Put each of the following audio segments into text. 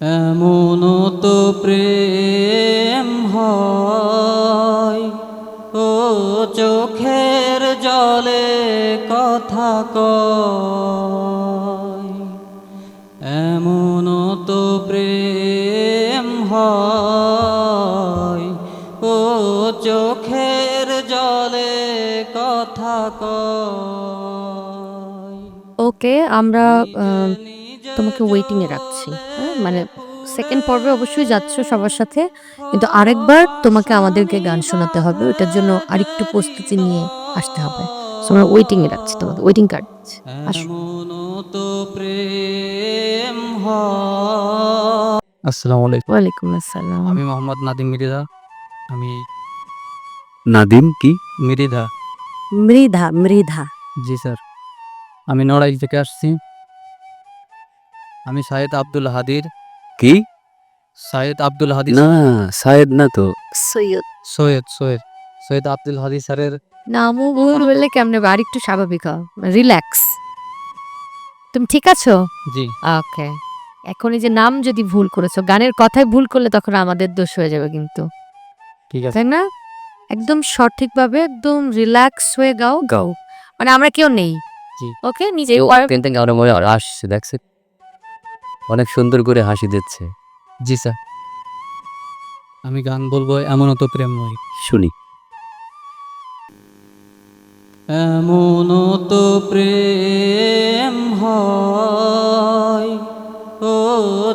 এমন তো প্রেম হয়। ও চোখের জলে কথা কয়। এমন তো প্রেম হয়। ও চোখের জলে কথা কয়। ওকে, আমরা তোমাকে ওয়েটিংয়ে রাখছি। হ্যাঁ মানে সেকেন্ড পর্বে অবশ্যই যাচ্ছ সবার সাথে কিন্তু আরেকবার তোমাকে আমাদেরকে গান শোনাতে হবে ওটার জন্য আরেকটু প্রস্তুতি নিয়ে আসতে হবে। আমরা ওয়েটিং রাখছি তোমাকে ওয়েটিং কার্ড আসো। প্রেম আসসালামু আলাইকুম। ওয়ালাইকুম আসসালাম। আমি মোহাম্মদ নাদিম মিরিদা আমি নাদিম কি? মিরিদা মৃধা মৃধা। জি স্যার। আমি নড়াইল থেকে আসছি। আমি সাইদ আব্দুল হাদির। কি? সাইদ আব্দুল হাদি না সায়েদ না তো। সৈয়দ। সৈয়দ সৈয়দ। সৈয়দ আব্দুল হাদি স্যারের নামও ভুল বললে কেমনে হবে? আরেকটু স্বাভাবিক হও রিল্যাক্স। তুমি ঠিক আছো? জি। ওকে। এখন এই যে নাম যদি ভুল করেছ গানের কথায় ভুল করলে তখন আমাদের দোষ হয়ে যাবে কিন্তু। ঠিক আছে। তাই না? একদম সঠিকভাবে একদম রিল্যাক্স হয়ে গাও। গাও। মানে আমরা কেউ নেই। জি। ওকে? নিজে মনে হয় আসছে দেখছে। অনেক সুন্দর করে হাসি দিচ্ছে। জি স্যার। আমি গান বলব এমন তো প্রেম নয়। শুনি। এমন তো প্রেম হয়। ও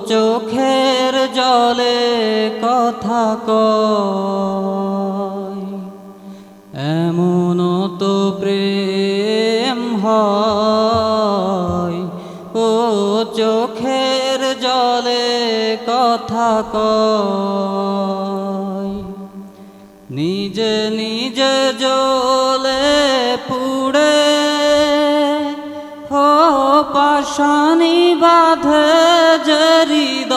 চোখের জলে কথা কয়। চোখের জলে কথা কয়। নিজে নিজে জলে পুড়ে হো পাশানি বাঁধে হৃদয়।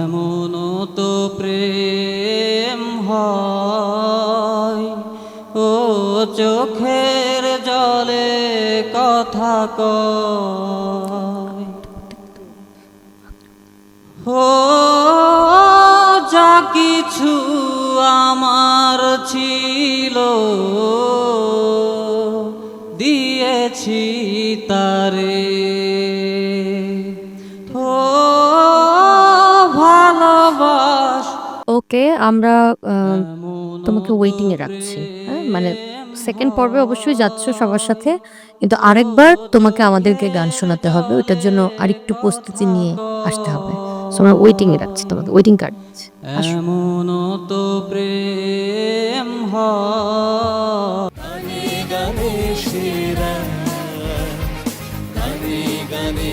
এমন তো প্রেম হয় চোখের জলে কথা কয়। ও যা কিছু আমার ছিল দিয়েছি তারে। ওকে আমরা তোমাকে ওয়েটিং এ রাখছি। হ্যাঁ মানে সেকেন্ড পর্বে অবশ্যই যাচ্ছ সবার সাথে কিন্তু আরেকবার তোমাকে আমাদেরকে গান শোনাতে হবে ওইটার জন্য আরেকটু প্রস্তুতি নিয়ে আসতে হবে। আমরা ওয়েটিং এ রাখছি তোমাকে ওয়েটিং কার্ড এমন তো প্রেম গানে গানে